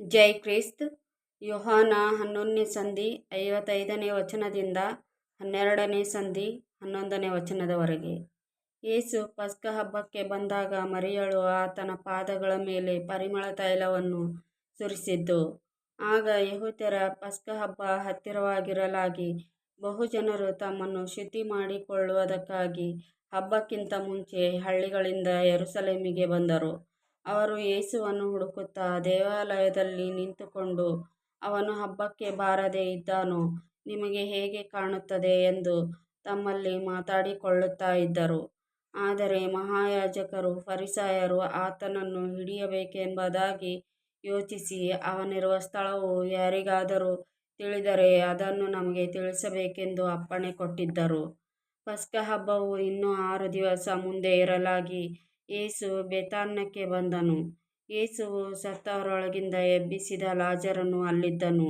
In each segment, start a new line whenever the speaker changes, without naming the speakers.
ಜೈ Christ. ಯೋಹಾನ ಹನ್ನೊಂದನೇ ಸಂಧಿ ಐವತ್ತೈದನೇ ವಚನದಿಂದ ಹನ್ನೆರಡನೇ ಸಂಧಿ ಹನ್ನೊಂದನೇ ವಚನದವರೆಗೆ. ಯೇಸು ಪಸ್ಕ ಹಬ್ಬಕ್ಕೆ ಬಂದಾಗ ಮರಿಯಳು ಆತನ ಪಾದಗಳ ಮೇಲೆ ಪರಿಮಳ ತೈಲವನ್ನು ಸುರಿಸಿದ್ದು. ಆಗ ಯಹೂದ್ಯರ ಪಸ್ಕ ಹಬ್ಬ ಹತ್ತಿರವಾಗಿರಲಾಗಿ ಬಹುಜನರು ತಮ್ಮನ್ನು ಶುದ್ಧಿ ಮಾಡಿಕೊಳ್ಳುವುದಕ್ಕಾಗಿ ಹಬ್ಬಕ್ಕಿಂತ ಮುಂಚೆ ಹಳ್ಳಿಗಳಿಂದ ಯೆರೂಸಲೇಮಿಗೆ ಬಂದರು. ಅವರು ಯೇಸುವನ್ನು ಹುಡುಕುತ್ತಾ ದೇವಾಲಯದಲ್ಲಿ ನಿಂತುಕೊಂಡು ಅವನು ಹಬ್ಬಕ್ಕೆ ಬಾರದೆ ಇದ್ದಾನೋ, ನಿಮಗೆ ಹೇಗೆ ಕಾಣುತ್ತದೆ ಎಂದು ತಮ್ಮಲ್ಲಿ ಮಾತಾಡಿಕೊಳ್ಳುತ್ತಾ ಇದ್ದರು. ಆದರೆ ಮಹಾಯಾಜಕರು ಫರಿಸಾಯರು ಆತನನ್ನು ಹಿಡಿಯಬೇಕೆಂಬುದಾಗಿ ಯೋಚಿಸಿ ಅವನಿರುವ ಸ್ಥಳವು ಯಾರಿಗಾದರೂ ತಿಳಿದರೆ ಅದನ್ನು ನಮಗೆ ತಿಳಿಸಬೇಕೆಂದು ಅಪ್ಪಣೆ ಕೊಟ್ಟಿದ್ದರು. ಹಬ್ಬವು ಇನ್ನೂ ಆರು ದಿವಸ ಮುಂದೆ ಇರಲಾಗಿ ಯೇಸು ಬೇಥಾನ್ಯಕ್ಕೆ ಬಂದನು. ಯೇಸುವು ಸತ್ತವರೊಳಗಿಂದ ಎಬ್ಬಿಸಿದ ಲಾಜರನು ಅಲ್ಲಿದ್ದನು.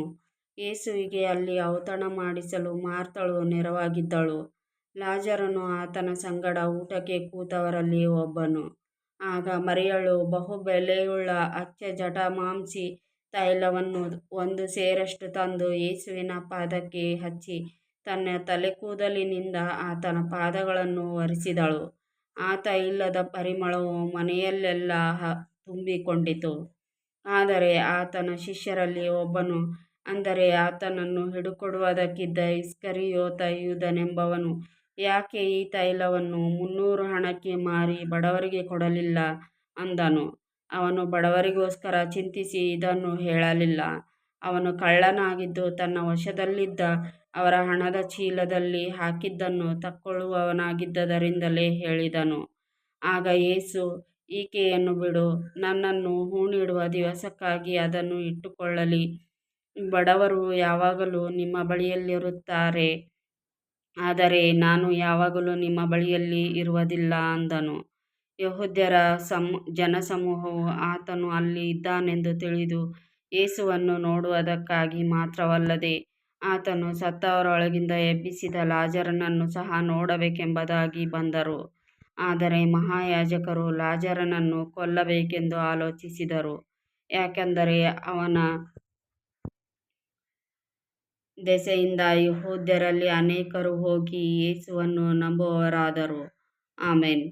ಯೇಸುವಿಗೆ ಅಲ್ಲಿ ಔತಣ ಮಾಡಿಸಲು ಮಾರ್ತಳು ನೆರವಾಗಿದ್ದಳು. ಲಾಜರನು ಆತನ ಸಂಗಡ ಊಟಕ್ಕೆ ಕೂತವರಲ್ಲಿ ಒಬ್ಬನು. ಆಗ ಮರಿಯಳು, ಬಹು ಬೆಲೆಯುಳ್ಳ ಅಚ್ಚ ಜಟಾಮಾಂಸಿ ತೈಲವನ್ನು ಒಂದು ಸೇರಷ್ಟು ತಂದು ಯೇಸುವಿನ ಪಾದಕ್ಕೆ ಹಚ್ಚಿ, ತನ್ನ ತಲೆ ಕೂದಲಿನಿಂದ ಆತನ ಪಾದಗಳನ್ನು ಒರೆಸಿದಳು. ಆ ತೈಲದ ಪರಿಮಳವು ಮನೆಯಲ್ಲೆಲ್ಲ ತುಂಬಿಕೊಂಡಿತು. ಆದರೆ ಆತನ ಶಿಷ್ಯರಲ್ಲಿ ಒಬ್ಬನು, ಅಂದರೆ ಆತನನ್ನು ಹಿಡುಕೊಡುವುದಕ್ಕಿದ್ದ ಇಸ್ಕರಿಯೋತ ಯೂದನೆಂಬವನು, ಯಾಕೆ ಈ ತೈಲವನ್ನು ಮುನ್ನೂರು ಹಣಕ್ಕೆ ಮಾರಿ ಬಡವರಿಗೆ ಕೊಡಲಿಲ್ಲ? ಅಂದನು. ಅವನು ಬಡವರಿಗೋಸ್ಕರ ಚಿಂತಿಸಿ ಇದನ್ನು ಹೇಳಲಿಲ್ಲ. ಅವನು ಕಳ್ಳನಾಗಿದ್ದು ತನ್ನ ವಶದಲ್ಲಿದ್ದ ಅವರ ಹಣದ ಚೀಲದಲ್ಲಿ ಹಾಕಿದ್ದನ್ನು ತಕ್ಕೊಳ್ಳುವವನಾಗಿದ್ದದರಿಂದಲೇ ಹೇಳಿದನು. ಆಗ ಯೇಸು, ಈಕೆಯನ್ನು ಬಿಡು, ನನ್ನನ್ನು ಹೂಣಿಡುವ ದಿವಸಕ್ಕಾಗಿ ಅದನ್ನು ಇಟ್ಟುಕೊಳ್ಳಲಿ. ಬಡವರು ಯಾವಾಗಲೂ ನಿಮ್ಮ ಬಳಿಯಲ್ಲಿರುತ್ತಾರೆ, ಆದರೆ ನಾನು ಯಾವಾಗಲೂ ನಿಮ್ಮ ಬಳಿಯಲ್ಲಿ ಇರುವುದಿಲ್ಲ ಅಂದನು. ಯಹೂದ್ಯರ ಸಮ್, ಜನಸಮೂಹವು ಆತನು ಅಲ್ಲಿ ಇದ್ದಾನೆಂದು ತಿಳಿದು ಯೇಸುವನ್ನು ನೋಡುವುದಕ್ಕಾಗಿ ಮಾತ್ರವಲ್ಲದೆ ಆತನು ಸತ್ತವರೊಳಗಿಂದ ಎಬ್ಬಿಸಿದ ಲಾಜರನನ್ನು ಸಹ ನೋಡಬೇಕೆಂಬುದಾಗಿ ಬಂದರು. ಆದರೆ ಮಹಾಯಾಜಕರು ಲಾಜರನನ್ನು ಕೊಲ್ಲಬೇಕೆಂದು ಆಲೋಚಿಸಿದರು. ಯಾಕೆಂದರೆ ಅವನ ದೆಸೆಯಿಂದ ಯಹೂದ್ಯರಲ್ಲಿ ಅನೇಕರು ಹೋಗಿ ಯೇಸುವನ್ನು ನಂಬುವವರಾದರು. ಆಮೆನ್.